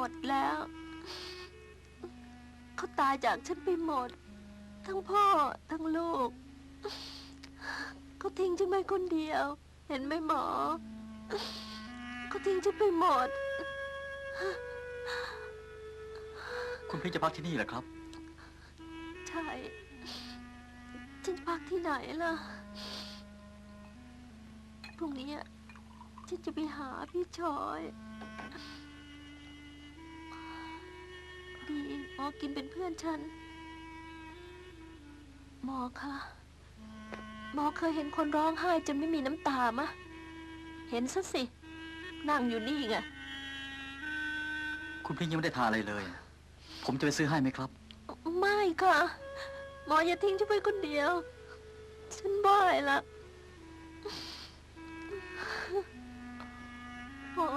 มดแล้ว เขาตายจากฉันไปหมด ทั้งพ่อทั้งลูก เขาทิ้งฉันไปคนเดียว เห็นไหมหมอ เขาทิ้งฉันไปหมด คุณพริ้งจะพักที่นี่เหรอครับ ใช่ ฉันพักที่ไหนล่ะ พรุ่งนี้อะฉันจะไปหาพี่ชอย ดีหมอกินเป็นเพื่อนฉัน หมอคะหมอเคยเห็นคนร้องไห้จนไม่มีน้ำตามะ เห็นซะสิ นั่งอยู่นี่ไง คุณพริ้งยังไม่ได้ทานอะไรเลย ผมจะไปซื้อให้ไหมครับ ไม่ค่ะ หมออย่าทิ้งฉันไปคนเดียว ฉันบ่ายละหมอ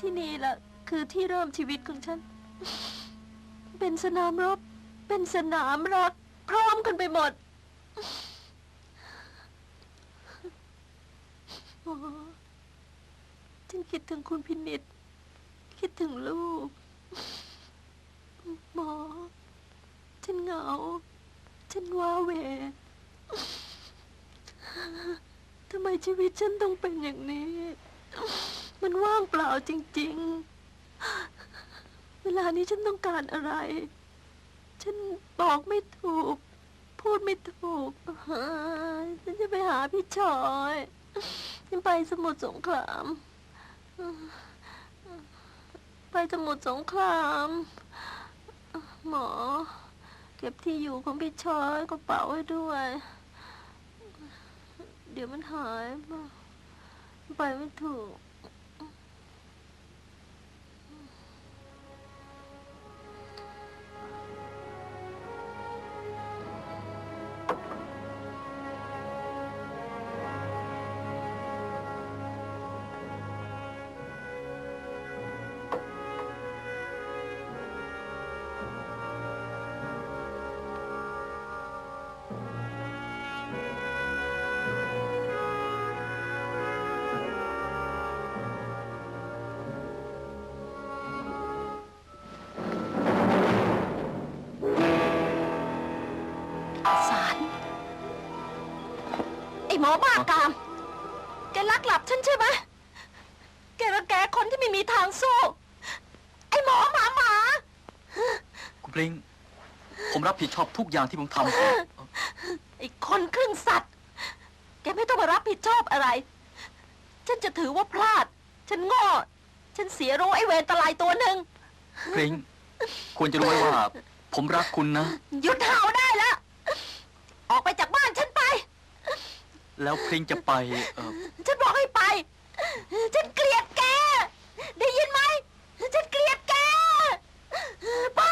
ที่นี่แหละคือที่เริ่มชีวิตของฉัน เป็นสนามรบ เป็นสนามรัก พร้อมกันไปหมดหมอฉันคิดถึงคุณพินิษคิดถึงลูก หมอ ฉันเหงา ฉันว้าเหวทำไมชีวิตฉันต้องเป็นอย่างนี้ มันว่างเปล่าจริง ๆ เวลานี้ฉันต้องการอะไร ฉันบอกไม่ถูก พูดไม่ถูกฉันจะไปหาพี่ชอยฉันไปสมุทรสงคราม ไปสมุทรสงคราม หมอ เก็บที่อยู่ของพี่ชอยกระเป๋าไว้ด้วย เดี๋ยวมันหายไปไม่ถูก หมอบ้ากาม แกลักหลับฉันใช่ไหมแกรังแกคนที่ไม่มีทางสู้ ไอหมอหมาหมา คุณพริ้งผมรับผิดชอบทุกอย่างที่ผมทำไอคนครึ่งสัตว์ แกไม่ต้องมารับผิดชอบอะไร ฉันจะถือว่าพลาด ฉันโง่ ฉันเสียรู้ไอเวรตะไลายตัวหนึ่งพริ้งควรจะรู้ไว้ว่า ผมรักคุณนะ หยุดเห่าได้แล้ว ออกไปจากบ้านฉันไป แล้วพริ้งจะไปเออฉันบอกให้ไป ฉันเกลียดแก ได้ยินไหม ฉันเกลียดแก ไป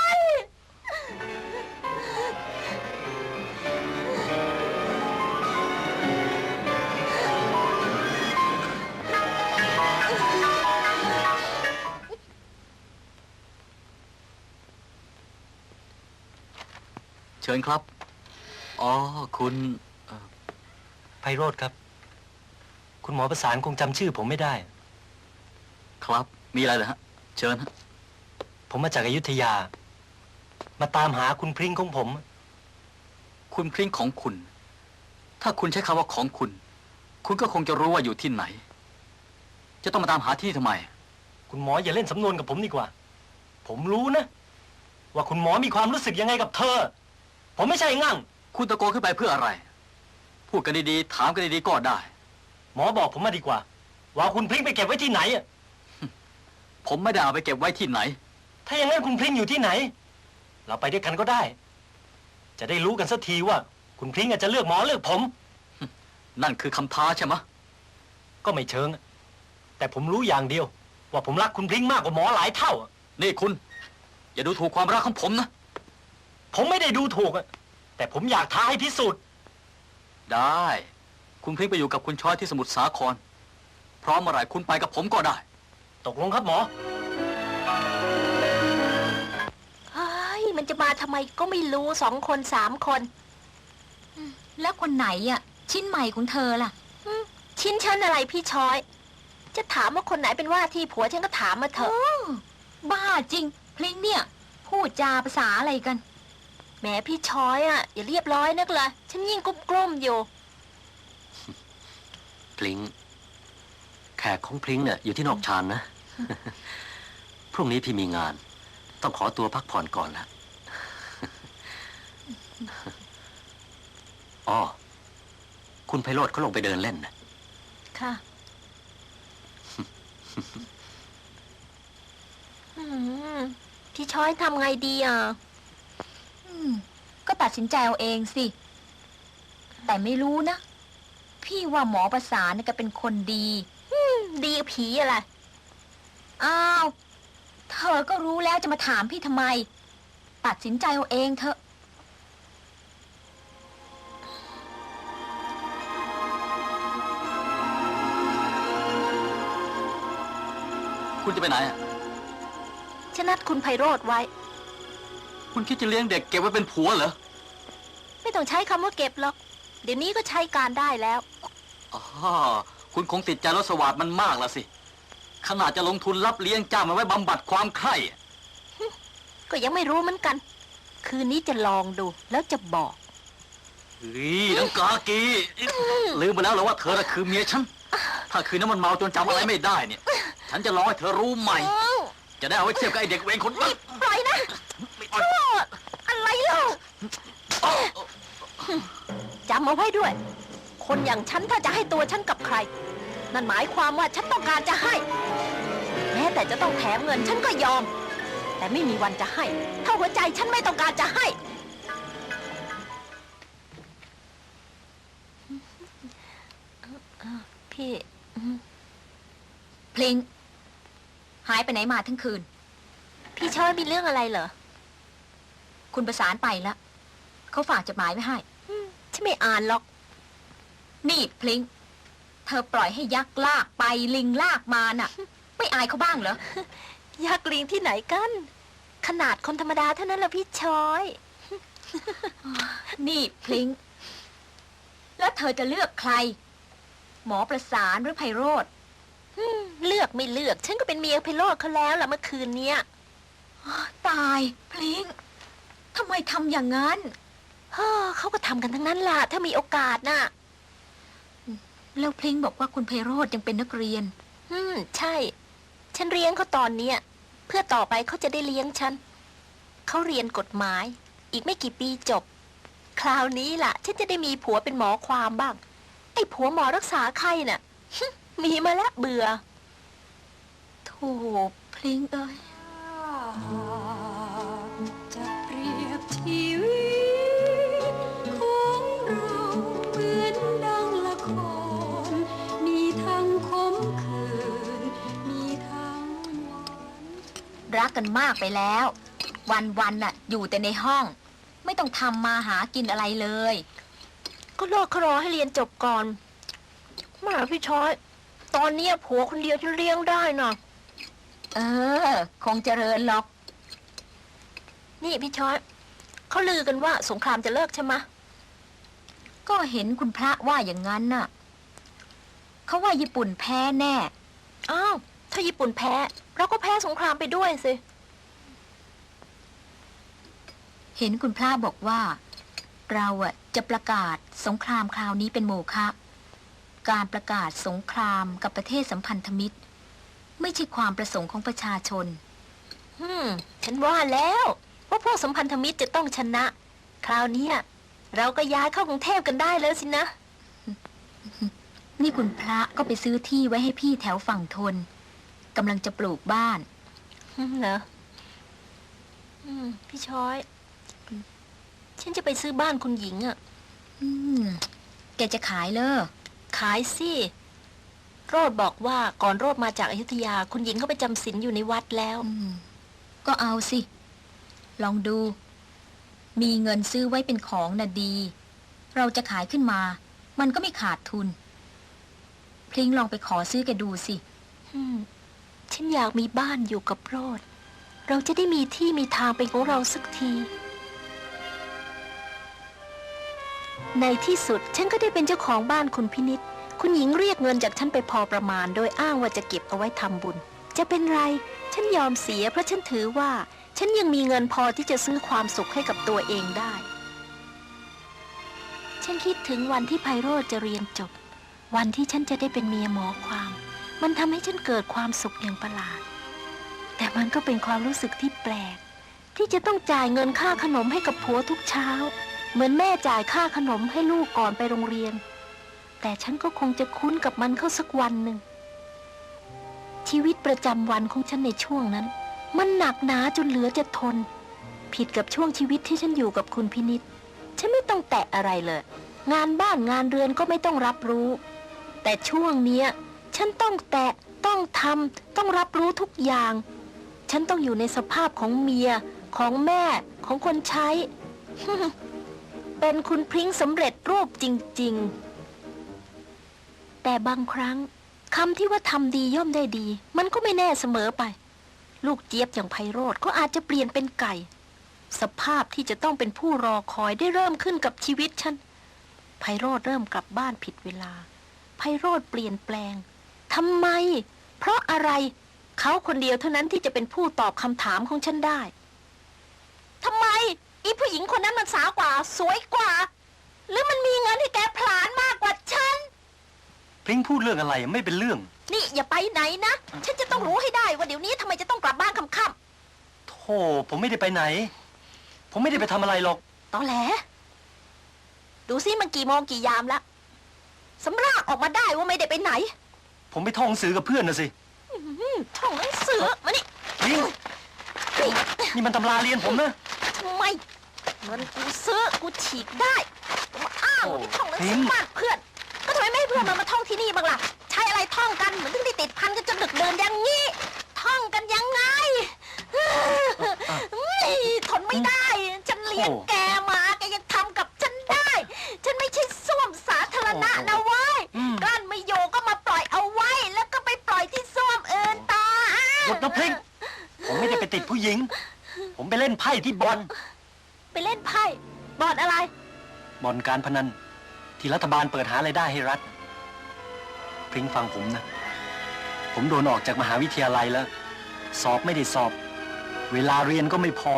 เชิญครับ อ๋อ คุณเอ่อ ไพโรธครับ คุณหมอประสานคงจำชื่อผมไม่ได้ ครับ มีอะไรเหรอฮะ เชิญฮะ ผมมาจากอายุทยา มาตามหาคุณพริ้งของผม คุณพริ้งของคุณ ถ้าคุณใช้คำว่าของคุณ คุณก็คงจะรู้ว่าอยู่ที่ไหน จะต้องมาตามหาที่นี่ทำไม คุณหมออย่าเล่นสำนวนกับผมดีกว่า ผมรู้นะ ว่าคุณหมอมีความรู้สึกยังไงกับเธอ ผมไม่ใช่งั่ง คุณตะโกนขึ้นไปเพื่ออะไร พูดกันดีๆ ถามกันดีๆ ก็ได้ หมอบอกผมมาดีกว่า ว่าคุณพริ้งไปเก็บไว้ที่ไหนอะผมไม่ได้เอาไปเก็บไว้ที่ไหน ถ้าอย่างนั้นคุณพริ้งอยู่ที่ไหน เราไปด้วยกันก็ได้ จะได้รู้กันสักทีว่า คุณพริ้งอะจะเลือกหมอเลือกผม นั่นคือคำท้าใช่ไหมะก็ไม่เชิงอะแต่ผมรู้อย่างเดียว ว่าผมรักคุณพริ้งมากกว่าหมอหลายเท่าอะนี่คุณ อย่าดูถูกความรักของผมนะ ผมไม่ได้ดูถูกอะแต่ผมอยากท้าให้พิสูจน์ ได้ คุณพริ้งไปอยู่กับคุณช้อยที่สมุทรสาคร พร้อมเมื่อไหร่คุณไปกับผมก็ได้ ตกลงครับหมอ เฮ้ยมันจะมาทำไมก็ไม่รู้สองคนสามคน แล้วคนไหนอะ ชิ้นใหม่ของเธอล่ะ ชิ้นชั้นอะไรพี่ชอย จะถามว่าคนไหนเป็นว่าที่ผัวฉันก็ถามมาเถอะ บ้าจริง พลิงเนี่ย พูดจาภาษาอะไรกัน แหมพี่ช้อยอะ อย่าเรียบร้อยนักละฉันยิ่งกลุ้มกลุ้มๆอยู่ พลิง แขกของพลิงเนี่ยอยู่ที่นอกชานนะ พรุ่งนี้พี่มีงาน ต้องขอตัวพักผ่อนก่อนละอ๋อ คุณไพโรธเขาลงไปเดินเล่นนะค่ะอืมพี่ช้อยทำไงดีอะ อืม ก็ตัดสินใจเอาเองสิ แต่ไม่รู้นะ พี่ว่าหมอประสานเนี่ยแกเป็นคนดีดีกับผีอะไรอ้าว เธอก็รู้แล้วจะมาถามพี่ทำไม ตัดสินใจเอาเองเถอะ คุณจะไปไหนอะฉันนัดคุณไพโรธไว้ คุณคิดจะเลี้ยงเด็กเก็บไว้เป็นผัวเหรอ ไม่ต้องใช้คำว่าเก็บหรอก เดี๋ยวนี้ก็ใช้การได้แล้ว อ๋อ คุณคงติดใจรสสวัสดมันมากละสิ ขนาดจะลงทุนรับเลี้ยงจ้างมันไว้บำบัดความใคร่อะก็ยังไม่รู้เหมือนกัน คืนนี้จะลองดูแล้วจะบอก เฮ้ยนังกากี ลืมไปแล้วเหรอว่าเธอน่ะคือเมียฉัน ถ้าคืนนั้นมันเมาจนจำอะไรไม่ได้เนี่ย ฉันจะรอให้เธอรู้ใหม่ จะได้เอาไว้เทียบกับไอเด็กเวรคนนั้น ปล่อยนะ ไม่เอา อะไรเล่า เอา จำเอาไว้ด้วย คนอย่างฉันถ้าจะให้ตัวฉันกับใคร นั่นหมายความว่าฉันต้องการจะให้ แม้แต่จะต้องแถมเงินฉันก็ยอม แต่ไม่มีวันจะให้ถ้าหัวใจฉันไม่ต้องการจะให้ พี่พลิง หายไปไหนมาทั้งคืน พี่ชอยมีเรื่องอะไรเหรอ คุณประสานไปแล้ว เขาฝากจดหมายไว้ให้ ฉันไม่อ่านหรอก นี่พลิง เธอปล่อยให้ยักษ์ลากไปลิงลากมาน่ะ ไม่อายเขาบ้างเหรออยากลิงที่ไหนกัน ขนาดคนธรรมดาเท่านั้นแหละพี่ช้อย นี่พลิง แล้วเธอจะเลือกใคร หมอประสานหรือไพโรธเลือกไม่เลือก ฉันก็เป็นเมียไพโรธเขาแล้วล่ะเมื่อคืนเนี้ยตายพลิงทำไมทำอย่างนั้น เฮ้อเขาก็ทำกันทั้งนั้นล่ะ ถ้ามีโอกาสน่ะ แล้วพลิงบอกว่าคุณไพโรธยังเป็นนักเรียน อืม ใช่ ฉันเลี้ยงเขาตอนเนี้ย เพื่อต่อไปเขาจะได้เลี้ยงฉัน เขาเรียนกฎหมาย อีกไม่กี่ปีจบ คราวนี้ล่ะ ฉันจะได้มีผัวเป็นหมอความบ้าง ไอ้ผัวหมอรักษาไข้น่ะ มีมาแล้วเบื่อโถพลิงเอ้ย รักกันมากไปแล้ววันวันๆน่ะ อยู่แต่ในห้อง ไม่ต้องทำมาหากินอะไรเลย ก็โลกเขารอให้เรียนจบก่อนแมาพี่ช้อย ตอนเนี้ยผัวคนเดียวฉันเลี้ยงได้น่ะ เออ คงเจริญหรอก นี่พี่ช้อย เขาลือกันว่าสงครามจะเลิกใช่ไหมะก็เห็นคุณพระว่าอย่างนั้นน่ะ เขาว่าญี่ปุ่นแพ้แน่ อ้าว ถ้าญี่ปุ่นแพ้ เราก็แพ้สงครามไปด้วยสิ เห็นคุณพระบอกว่า เราอะจะประกาศสงครามคราวนี้เป็นโมฆะการประกาศสงครามกับประเทศสัมพันธมิตร ไม่ใช่ความประสงค์ของประชาชน อืม ฉันว่าแล้วว่าพวกสัมพันธมิตรจะต้องชนะ คราวเนี้ยเราก็ย้ายเข้ากรุงเทพกันได้แล้วสินะ นี่คุณพระก็ไปซื้อที่ไว้ให้พี่แถวฝั่งทน กำลังจะปลูกบ้านอืมเหรออืมพี่ช้อย ฉันจะไปซื้อบ้านคุณหญิงอะ่ะอืมแกจะขายเลอขายสิ โรดบอกว่าก่อนโรดมาจากอายุทยา คุณหญิงเขาไปจำศีลอยู่ในวัดแล้วอืมก็เอาสิ ลองดู มีเงินซื้อไว้เป็นของน่ะดี เราจะขายขึ้นมา มันก็ไม่ขาดทุน พลิงลองไปขอซื้อแกดูสิ อืม ฉันอยากมีบ้านอยู่กับโรดเราจะได้มีที่มีทางเป็นของเราสักที ในที่สุดฉันก็ได้เป็นเจ้าของบ้านคุณพินิษคุณหญิงเรียกเงินจากฉันไปพอประมาณ โดยอ้างว่าจะเก็บเอาไว้ทำบุญ จะเป็นไรฉฉันยอมเสียเพราะฉันถือว่า ฉันยังมีเงินพอที่จะซื้อความสุขให้กับตัวเองได้ ฉันคิดถึงวันที่ไพโรธจะเรียนจบ วันที่ฉันจะได้เป็นเมียหมอความ มันทำให้ฉันเกิดความสุขอย่างประหลาด แต่มันก็เป็นความรู้สึกที่แปลก ที่จะต้องจ่ายเงินค่าขนมให้กับผัวทุกเช้า เหมือนแม่จ่ายค่าขนมให้ลูกก่อนไปโรงเรียน แต่ฉันก็คงจะคุ้นกับมันเข้าสักวันหนึ่ง ชีวิตประจำวันของฉันในช่วงนั้น มันหนักหนาจนเหลือจะทน ผิดกับช่วงชีวิตที่ฉันอยู่กับคุณพินิษฉันไม่ต้องแตะอะไรเลย งานบ้านงานเรือนก็ไม่ต้องรับรู้ แต่ช่วงเนี้ย ฉันต้องแตะ ต้องทำต้องรับรู้ทุกอย่าง ฉันต้องอยู่ในสภาพของเมีย ของแม่ ของคนใช้ เป็นคุณพริ้งสำเร็จรูปจริง ๆ แต่บางครั้งคำที่ว่าทำดีย่อมได้ดี มันก็ไม่แน่เสมอไป ลูกเจี๊ยบอย่างไพโรธก็อาจจะเปลี่ยนเป็นไก่ สภาพที่จะต้องเป็นผู้รอคอยได้เริ่มขึ้นกับชีวิตฉันไพโรธเริ่มกลับบ้านผิดเวลาไพโรธเปลี่ยนแปลง ทำไม เพราะอะไร เขาคนเดียวเท่านั้นที่จะเป็นผู้ตอบคำถามของฉันได้ทำไม อีผู้หญิงคนนั้นมันสาวกว่า สวยกว่า หรือมันมีเงินให้แกผลาญมากกว่าฉัน พริ้งพูดเรื่องอะไรไม่เป็นเรื่อง นี่อย่าไปไหนนะ ฉันจะต้องรู้ให้ได้ว่าเดี๋ยวนี้ทำไมจะต้องกลับบ้านค่ำโธ่ผมไม่ได้ไปไหน ผมไม่ได้ไปทำอะไรหรอก ๆตอแหล ดูซิมันกี่โมงกี่ยามแล้วสำรากออกมาได้ว่าไม่ได้ไปไหน ผมไปท่องหนังสือกับเพื่อนนะสิอืมท่องหนังสือมานี่พริ้งนี่นี่มันตำราเรียนผมนะทำไมเงินกูซื้อกูฉีกได้กูมาอ้างว่าไปท่องหนังสือบ้านเพื่อน ก็ทำไมไม่ให้เพื่อนมันมาท่องที่นี่บ้างล่ะ ใช้อะไรท่องกันเหมือนถึงได้ติดพันกันจนดึกเดินอย่างนี้ ท่องกันยังไงเฮ้ยทนไม่ได้ ฉันเลี้ยงแกมาแกยังทำกับฉันได้ ฉันไม่ใช่ส้วมสาธารณะนะเว้ย อืม กลั้นไม่อยู่ก็มาปล่อยเอาไว้ แล้วก็ไปปล่อยที่ส้วมอื่นต่อ หมดนะพริ้ง ผมไม่ได้ไปติดผู้หญิง ผมไปเล่นไพ่ที่บอลไปเล่นไพ่บอดอะไรบ่อนการพนัน ที่รัฐบาลเปิดหารายได้ให้รัฐพริ้งฟังผมนะ ผมโดนออกจากมหาวิทยาลัยแล้ว สอบไม่ได้สอบ เวลาเรียนก็ไม่พอ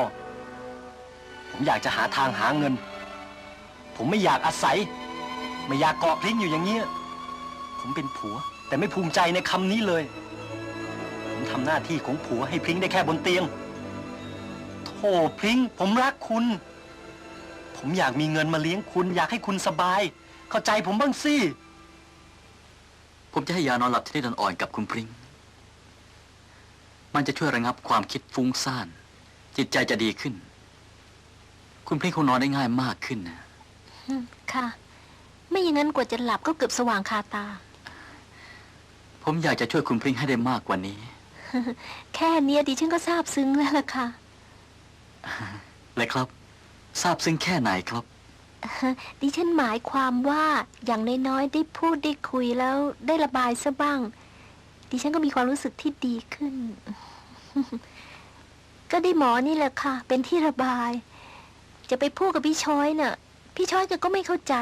ผมอยากจะหาทางหาเงิน ผมไม่อยากอาศัย ไม่อยากเกาะพริ้งอยู่อย่างเงี้ยผมเป็นผัว แต่ไม่ภูมิใจในคำนี้เลยผม ทำหน้าที่ของผัวให้พริ้งได้แค่บนเตียงโธ่พริ้ง ผมรักคุณ ผมอยากมีเงินมาเลี้ยงคุณ อยากให้คุณสบาย เข้าใจผมบ้างสิ ผมจะให้ยานอนหลับชนิดอ่อนๆกับคุณพริ้ง มันจะช่วยระงับความคิดฟุ้งซ่าน จิตใจจะดีขึ้น คุณพริ้งคงนอนได้ง่ายมากขึ้นนะ อืมค่ะ ไม่อย่างนั้นกว่าจะหลับก็เกือบสว่างคาตา ผมอยากจะช่วยคุณพริ้งให้ได้มากกว่านี้ แค่เนี้ยดิฉันก็ซาบซึ้งแล้วล่ะค่ะ เลยครับทราบซึ้งแค่ไหนครับ ดิฉันหมายความว่าอย่างน้อยๆได้พูดได้คุยแล้วได้ระบายซะบ้าง ดิฉันก็มีความรู้สึกที่ดีขึ้น ก็ได้หมอนี่แหละค่ะ เป็นที่ระบาย จะไปพูดกับพี่ช้อยน่ะ พี่ช้อยแกก็ไม่เข้าใจ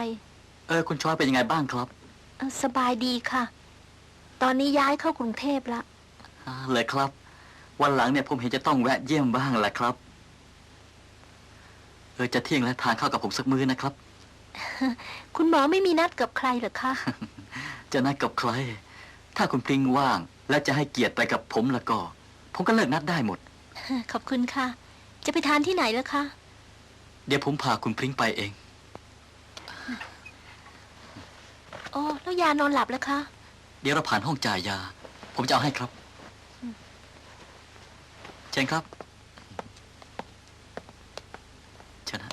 เออ คุณช้อยเป็นยังไงบ้างครับเอ่อสบายดีค่ะ ตอนนี้ย้ายเข้ากรุงเทพละอ่า เลยครับ วันหลังเนี่ยผมเห็นจะต้องแวะเยี่ยมบ้างแหละครับ เออจะเที่ยงแล้วทานข้าวกับผมสักมื้อนะครับ คุณหมอไม่มีนัดกับใครเหรอคะ จะนัดกับใคร ถ้าคุณพริ้งว่าง และจะให้เกียรติไปกับผมแล้วก็ ผมก็เลิกนัดได้หมด ขอบคุณค่ะ จะไปทานที่ไหนล่ะคะ เดี๋ยวผมพาคุณพริ้งไปเองโอ้แล้วยานอนหลับแล้วคะ เดี๋ยวเราผ่านห้องจ่ายยา ผมจะเอาให้ครับเชิญครับ เชิญนะ